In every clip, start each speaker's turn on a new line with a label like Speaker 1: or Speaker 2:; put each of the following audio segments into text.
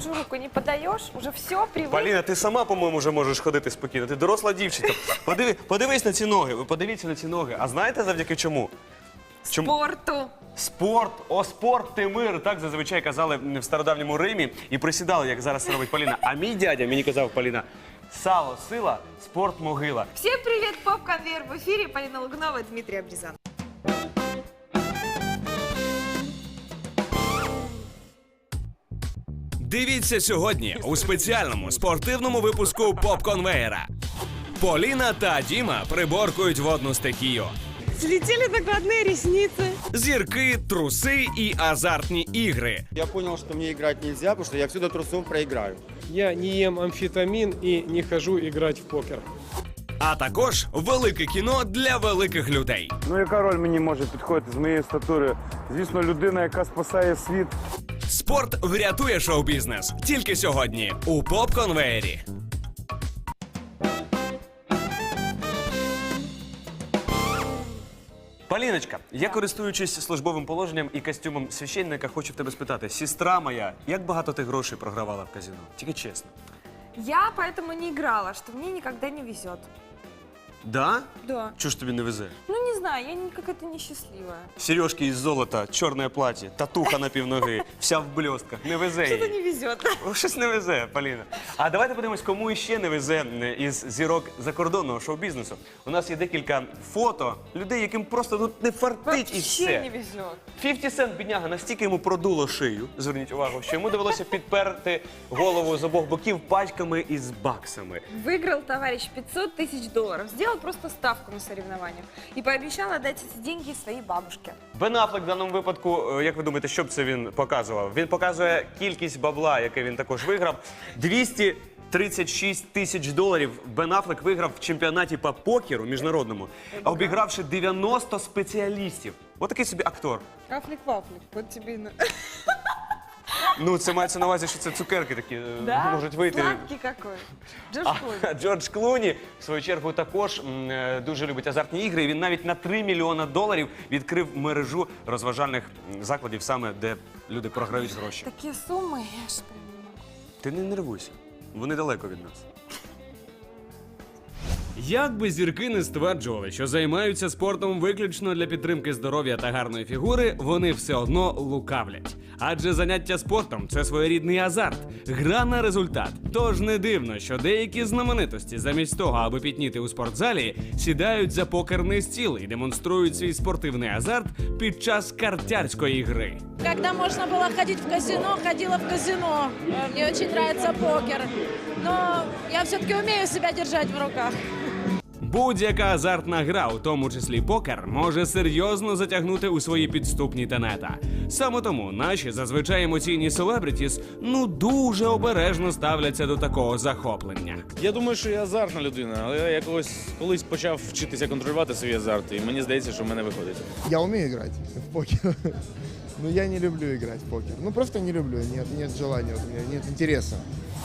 Speaker 1: Дима, ты мне уже руку не подаешь? Уже все, привык?
Speaker 2: Поліна, ти сама, по-моєму, вже можеш ходити спокійно. Ти доросла дівчинка. Подиви, подивись на ці ноги. Ви подивіться на ці ноги. А знаєте завдяки чому? Чому?
Speaker 1: Спорту.
Speaker 2: Спорт, о спорт, ти мир. Так зазвичай казали в стародавньому Римі і присідали, як зараз це робить Поліна. А мій дядя мені казав Поліна. Сало, сила, спорт, могила.
Speaker 1: Всем привет, поп-конвейер в эфире. Полина Лугнова и Дмитрий Абризан.
Speaker 3: Дивіться сьогодні у спеціальному спортивному випуску поп-конвеєра. Поліна та Діма приборкують водну стихію.
Speaker 1: Слетели накладные ресницы.
Speaker 3: Зірки, труси і азартні ігри.
Speaker 4: Я понял, что мне играть нельзя, потому что я всю до трусов проиграю.
Speaker 5: Я не ем амфетамин и не хожу играть в покер.
Speaker 3: А також велике кіно для великих людей.
Speaker 6: Ну, яка роль мені може підходити з моєї статури? Звісно, людина, яка спасає світ.
Speaker 3: Спорт врятує шоу-бізнес тільки сьогодні у поп-конвеєрі.
Speaker 2: Поліночка, я користуючись службовим положенням і костюмом священника, хочу в тебе спитати: сестра моя, як багато ти грошей програвала в казино? Тільки чесно.
Speaker 1: Я поэтому не играла, что мне никогда не везет.
Speaker 2: Да?
Speaker 1: Да.
Speaker 2: Чого ж тобі не везе?
Speaker 1: Ну, знаю, я не- какая-то несчастливая.
Speaker 2: Сережки із золота, чорне плаття, татуха на півноги, вся в блістках. Не везе
Speaker 1: Что-то
Speaker 2: їй.
Speaker 1: не везет.
Speaker 2: Щось не везе, Поліна. А давайте подивимось, кому іще не везе із зірок закордонного шоу-бізнесу. У нас є декілька фото людей, яким просто ну, не фартить і
Speaker 1: Вообще
Speaker 2: все.
Speaker 1: не везет.
Speaker 2: 50 Cent, бідняга, настільки йому продуло шию, зверніть увагу, що йому довелося підперти голову з обох боків пачками із баксами.
Speaker 1: Выиграл товарищ 500 тысяч долларов. Сделал просто ставку на соревнованиях. И пообещал отдать ці деньги своїй бабушці.
Speaker 2: Бен Аффлек в даному випадку, е, як ви думаєте, що б це він показував? Він показує кількість бабла, яке він також виграв. 236 тисяч доларів Бен Аффлек виграв в чемпіонаті по покеру міжнародному, обігравши 90 спеціалістів. Отакий собі актор.
Speaker 1: Афлік-вафлік, от тобі... на...
Speaker 2: Ну, це мається на увазі, що це цукерки такі е,
Speaker 1: Да?
Speaker 2: можуть вийти.
Speaker 1: Сладкий какой. Джордж Клуни.
Speaker 2: А Джордж Клуні, в свою чергу, також м, е, дуже любить азартні ігри. І Він навіть на 3 мільйона доларів відкрив мережу розважальних м, закладів, саме де люди програють гроші.
Speaker 1: Такие суммы, я ж прям не могу.
Speaker 2: Ти не нервуйся, вони далеко від нас.
Speaker 3: Як би зірки не стверджували, що займаються спортом виключно для підтримки здоров'я та гарної фігури, вони все одно лукавлять. Адже заняття спортом це своєрідний азарт, гра на результат. Тож не дивно, що деякі знаменитості, замість того, аби пітніти у спортзалі, сідають за покерний стіл і демонструють свій спортивний азарт під час картярської гри.
Speaker 7: Когда можно было ходить в казино, ходила в казино. Э, Мне очень нравится покер. Но я все-таки умею себя держать в руках.
Speaker 3: Будь-яка азартна гра, у тому числі покер, може серйозно затягнути у свої підступні тенета. Саме тому наші зазвичай емоційні селебрітіс ну дуже обережно ставляться до такого захоплення.
Speaker 8: Я думаю, що я азартна людина, але я якось колись почав вчитися контролювати свій азарт, і мені здається, що в мене виходить.
Speaker 9: Я умею играть в покер, но я не люблю играть в покер. Ну просто не люблю, нет, нет желания, вот у меня нет интереса.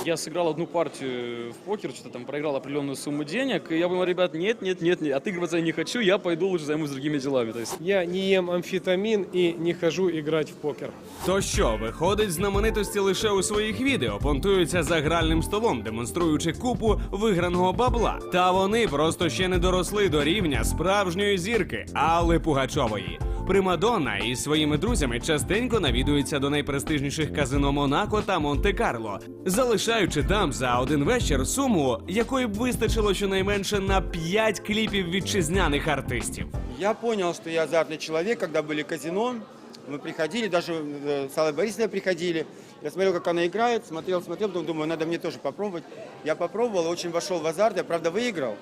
Speaker 10: Я сыграл одну партию в покер, что-то там проиграл определенную сумму денег, и я думал, ребят, нет, нет, нет, нет, отыгрываться я не хочу, я пойду лучше займусь другими делами. То есть
Speaker 5: Я не ем амфетамин и не хожу играть в покер.
Speaker 3: То що, виходить, знаменитості лише у своїх відео понтуються за гральним столом, демонструючи купу виграного бабла. Та вони просто ще не доросли до рівня справжньої зірки Алли Пугачової. Примадонна із своїми друзями частенько навідується до найпрестижніших казино Монако та Монте-Карло, залишаючи там за один вечір суму, якої б вистачило щонайменше на 5 кліпів вітчизняних артистів.
Speaker 4: Я понял, что я азартный человек, когда были казино. Мы приходили, даже э, с Аллой Борисовной приходили. Я смотрел, как она играет, смотрел, смотрел, потом думаю, надо мне тоже попробовать. Я попробовал, очень вошел в азарт, я, правда, выиграл.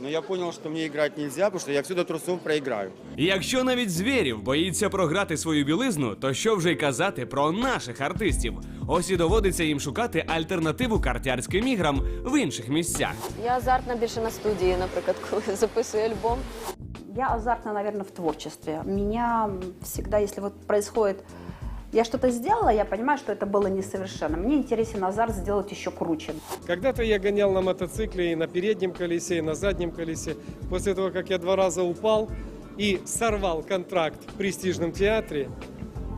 Speaker 4: Но я понял, что мне играть нельзя, потому что я всю до трусов проиграю.
Speaker 3: Якщо навіть звірів боїться програти свою білизну, то що вже й казати про наших артистів? Ось і доводиться їм шукати альтернативу картярським іграм в інших місцях.
Speaker 11: Я азартна більше на студії, наприклад, коли записую альбом.
Speaker 7: Я азартна, наверное, в творчестве. Меня всегда, если вот происходит... Я что-то сделала, я понимаю, что это было несовершенно. Мне интересен азарт сделать еще круче.
Speaker 5: Когда-то я гонял на мотоцикле и на переднем колесе, и на заднем колесе. После того, как я два раза упал и сорвал контракт в престижном театре,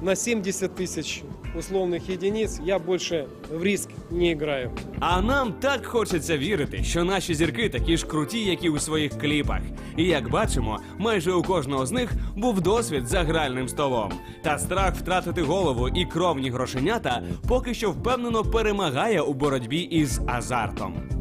Speaker 5: на 70 тысяч условных единиц я больше в риск не играю.
Speaker 3: А нам так хочеться вірити, що наші зірки такі ж круті, як і у своїх кліпах. І як бачимо, майже у кожного з них був досвід за гральним столом. Та страх втратити голову і кровні грошенята поки що впевнено перемагає у боротьбі із азартом.